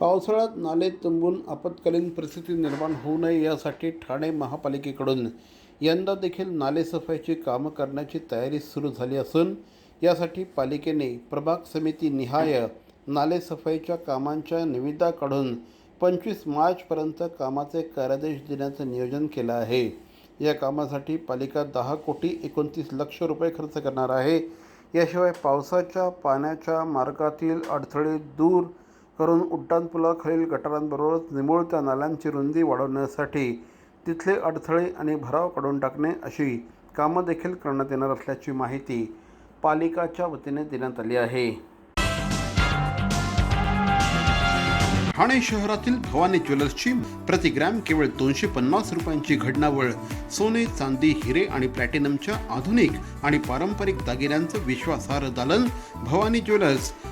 पावसाळ्यात नाले तुंबून आपत्कालीन परिस्थिती निर्माण होऊ नये यासाठी ठाणे महापालिकेकडून यंदा देखील नालेसफाईची कामं करण्याची तयारी सुरू झाली असून यासाठी पालिकेने प्रभाग समिती निहाय नालेसफाईच्या कामांच्या निविदा काढून पंचवीस मार्चपर्यंत कामाचे कार्यादेश देण्याचं नियोजन केलं आहे. या कामासाठी पालिका दहा कोटी एकोणतीस लक्ष रुपये खर्च करणार आहे. याशिवाय पावसाच्या पाण्याच्या मार्गातील अडथळे दूर करून उड्डाणपुलाखालील गटारांबरोबरच निमुळत्या नाल्यांची रुंदी वाढवण्यासाठी तिथले अडथळे आणि भराव काढून टाकणे अशी कामं देखील करण्यात येणार असल्याची माहिती पालिकाच्या वतीने देण्यात आली आहे. ठाणे शहरातील भवानी ज्वेलर्सची प्रतिग्रॅम केवळ दोनशे पन्नास रुपयांची घडणावळ सोने चांदी हिरे आणि प्लॅटिनमच्या आधुनिक आणि पारंपरिक दागिन्यांचं विश्वासार्ह दालन Bhavani jewellers